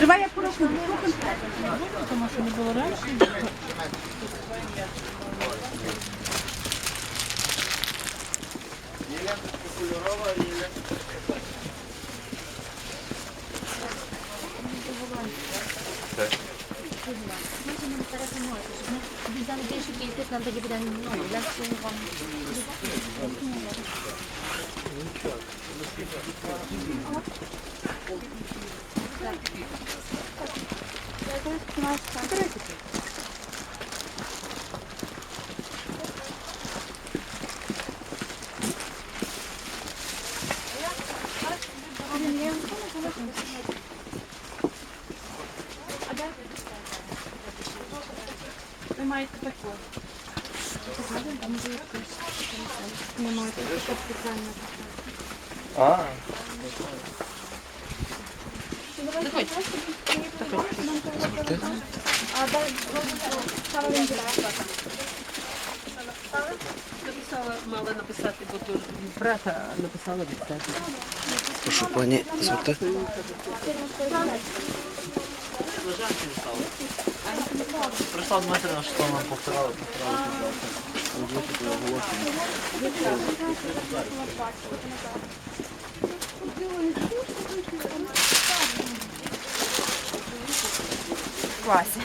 Давай я порахую. Тому що не було раніше. Бізнам більше кількість нам тоді буде ну, легше вам. Ви маєте таку. Немає такого спеціального. А, Написала, мала написати, бо то брата написала від. Прошу пані, звати. прийшла Дмитрина, що нам повторяли. Вася.